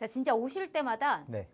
자, 진짜 오실 때마다 네.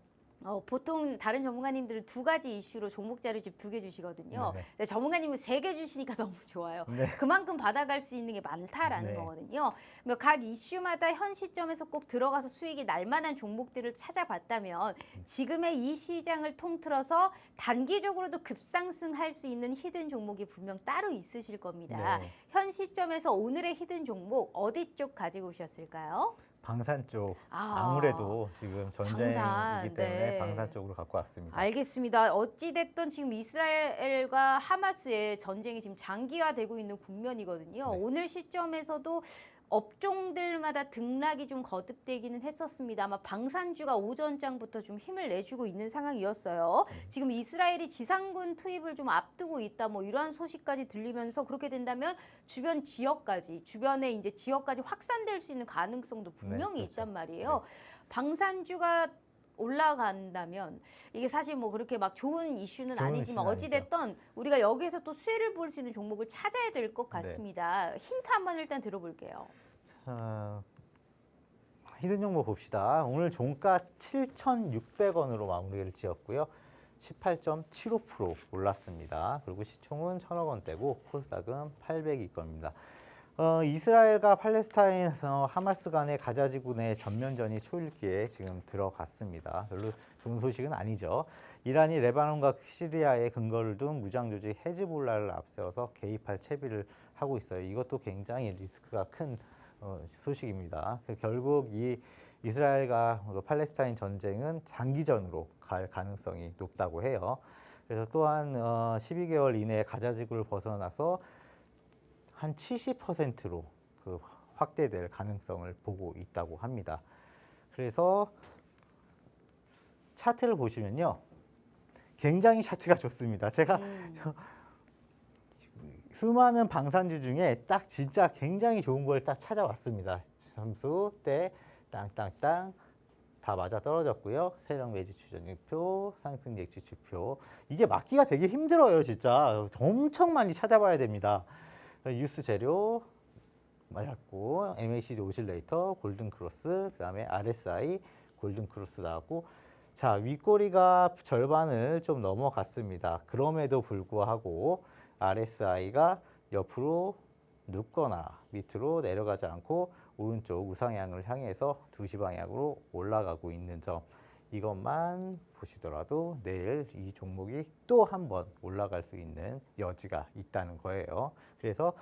어, 보통 다른 전문가님들은 두 가지 이슈로 종목 자료 집 두 개 주시거든요. 네네. 근데 전문가님은 세 개 주시니까 너무 좋아요. 네. 그만큼 받아갈 수 있는 게 많다라는 네. 거거든요. 뭐각 이슈마다 현 시점에서 꼭 들어가서 수익이 날 만한 종목들을 찾아봤다면 지금의 이 시장을 통틀어서 단기적으로도 급상승할 수 있는 히든 종목이 분명 따로 있으실 겁니다. 네. 현 시점에서 오늘의 히든 종목 어디 쪽 가지고 오셨을까요? 방산 쪽 아. 아무래도 지금 전쟁이기 방산, 때문에 네. 방산 쪽으로 갖고 왔습니다. 알겠습니다. 어찌 됐든 지금 이스라엘과 하마스의 전쟁이 지금 장기화되고 있는 국면이거든요. 네. 오늘 시점에서도 업종들마다 등락이 좀 거듭되기는 했었습니다. 아마 방산주가 오전장부터 좀 힘을 내주고 있는 상황이었어요. 지금 이스라엘이 지상군 투입을 좀 앞두고 있다, 뭐 이러한 소식까지 들리면서 그렇게 된다면 주변 지역까지 주변에 이제 지역까지 확산될 수 있는 가능성도 분명히 그렇죠. 있단 말이에요. 방산주가 올라간다면 이게 사실 뭐 그렇게 막 좋은 이슈는 좋은 아니지만 이슈는 어찌 됐던 우리가 여기서 또 수혜를 볼 수 있는 종목을 찾아야 될것 네. 같습니다. 힌트 한번 일단 들어볼게요. 자, 히든 종목 봅시다. 오늘 종가 7,600원으로 마무리를 지었고요. 18.75% 올랐습니다. 그리고 시총은 1,000억 원대고 코스닥은 800위권입니다. 어, 이스라엘과 팔레스타인에서 하마스 간의 가자 지구 내 전면전이 초일기에 지금 들어갔습니다. 별로 좋은 소식은 아니죠. 이란이 레바논과 시리아에 근거를 둔 무장 조직 헤즈볼라를 앞세워서 개입할 채비를 하고 있어요. 이것도 굉장히 리스크가 큰 어, 소식입니다. 그 결국 이 이스라엘과 그 팔레스타인 전쟁은 장기전으로 갈 가능성이 높다고 해요. 그래서 또한 어, 12개월 이내에 가자 지구를 벗어나서 한 70%로 그 확대될 가능성을 보고 있다고 합니다. 그래서 차트를 보시면요. 굉장히 차트가 좋습니다. 제가 음, 수많은 방산주 중에 딱 진짜 굉장히 좋은 걸 딱 찾아왔습니다. 점수 때 땅땅땅 다 맞아 떨어졌고요. 세력 매지 추정표, 상승 예측 지표 이게 맞기가 되게 힘들어요, 진짜. 엄청 많이 찾아봐야 됩니다. 유스 재료 맞았고 MACD 오실레이터, 골든 크로스, 그 다음에 RSI 골든 크로스 나왔고 자, 윗꼬리가 절반을 좀 넘어갔습니다. 그럼에도 불구하고 RSI가 옆으로 눕거나 밑으로 내려가지 않고 오른쪽 우상향을 향해서 2시 방향으로 올라가고 있는 점 이것만 보시더라도 내일 이 종목이 또 한 번 올라갈 수 있는 여지가 있다는 거예요. 그래서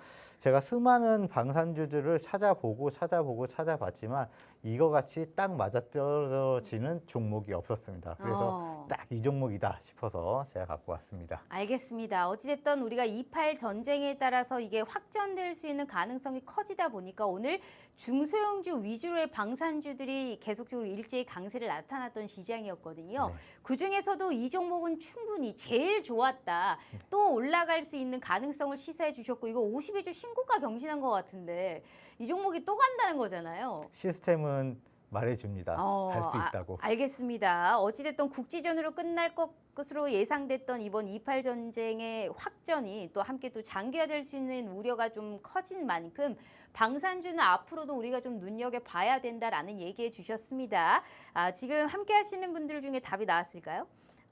제가 수많은 방산주들을 찾아보고 찾아보고 찾아봤지만 이거 같이 딱 맞아떨어지는 종목이 없었습니다. 그래서 어. 딱이 종목이다 싶어서 제가 갖고 왔습니다. 알겠습니다. 어찌됐든 우리가 28 전쟁에 따라서 이게 확전될 수 있는 가능성이 커지다 보니까 오늘 중소형주 위주로의 방산주들이 계속적으로 일제히 강세를 나타났던 시장이었거든요. 네. 그 중에서도 이 종목은 충분히 제일 좋았다. 또 올라갈 수 있는 가능성을 시사해 주셨고 이거 52주 신고가 경신한 것 같은데 이 종목이 또 간다는 거잖아요. 시스템은 말해줍니다. 어, 갈수 아, 있다고. 알겠습니다. 어찌됐든 국지전으로 끝날 것으로 예상됐던 이번 28 전쟁의 확전이 또 함께 또 장기화될 수 있는 우려가 좀 커진 만큼 방산주는 앞으로도 우리가 좀 눈여겨 봐야 된다라는 얘기해 주셨습니다. 아, 지금 함께 하시는 분들 중에 답이 나왔을까요?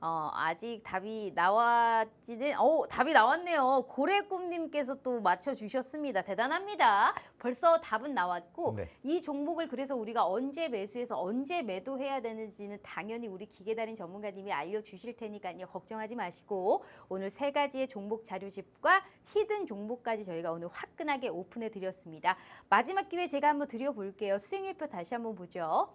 어, 아직 답이 나왔지는, 어, 답이 나왔네요. 고래꿈님께서 또 맞춰주셨습니다. 대단합니다. 벌써 답은 나왔고, 네. 이 종목을 그래서 우리가 언제 매수해서 언제 매도해야 되는지는 당연히 우리 기계달인 전문가님이 알려주실 테니까요. 걱정하지 마시고, 오늘 세 가지의 종목 자료집과 히든 종목까지 저희가 오늘 화끈하게 오픈해 드렸습니다. 마지막 기회 제가 한번 드려볼게요. 수익률표 다시 한번 보죠.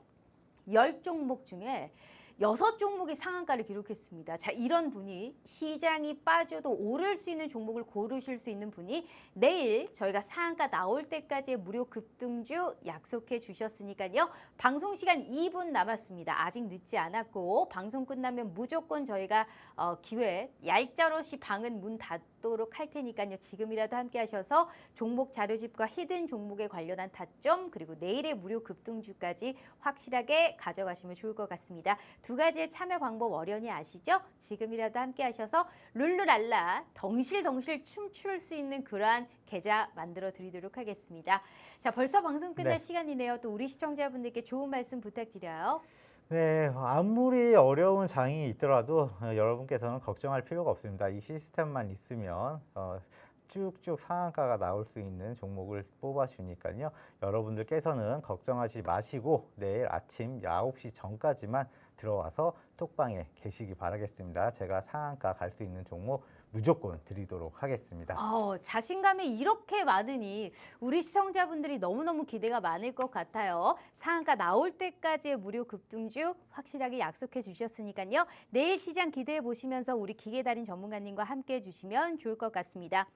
열 종목 중에 여섯 종목이 상한가를 기록했습니다. 자, 이런 분이 시장이 빠져도 오를 수 있는 종목을 고르실 수 있는 분이 내일 저희가 상한가 나올 때까지의 무료 급등주 약속해 주셨으니까요. 방송 시간 2분 남았습니다. 아직 늦지 않았고 방송 끝나면 무조건 저희가 어, 기회 얄짤없이 방은 문 닫. 받도록 할 테니까요. 지금이라도 함께 하셔서 종목 자료집과 히든 종목에 관련한 타점 그리고 내일의 무료 급등주까지 확실하게 가져가시면 좋을 것 같습니다. 두 가지의 참여 방법 어련히 아시죠? 지금이라도 함께 하셔서 룰루랄라 덩실덩실 춤출 수 있는 그러한 계좌 만들어 드리도록 하겠습니다. 자, 벌써 방송 끝날 네. 시간이네요. 또 우리 시청자분들께 좋은 말씀 부탁드려요. 네, 아무리 어려운 장이 있더라도 어, 여러분께서는 걱정할 필요가 없습니다. 이 시스템만 있으면 어, 쭉쭉 상한가가 나올 수 있는 종목을 뽑아주니까요. 여러분들께서는 걱정하지 마시고 내일 아침 9시 전까지만 들어와서 톡방에 계시기 바라겠습니다. 제가 상한가 갈 수 있는 종목 무조건 드리도록 하겠습니다. 어, 자신감이 이렇게 많으니 우리 시청자분들이 너무너무 기대가 많을 것 같아요. 상한가 나올 때까지의 무료 급등주 확실하게 약속해 주셨으니까요. 내일 시장 기대해 보시면서 우리 기계 달인 전문가님과 함께 해 주시면 좋을 것 같습니다.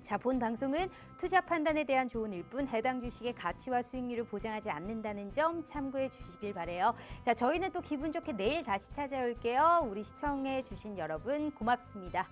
자, 본 방송은 투자 판단에 대한 조언 일 뿐 해당 주식의 가치와 수익률을 보장하지 않는다는 점 참고해 주시길 바래요. 자, 저희는 또 기분 좋게 내일 다시 찾아올게요. 우리 시청해 주신 여러분 고맙습니다.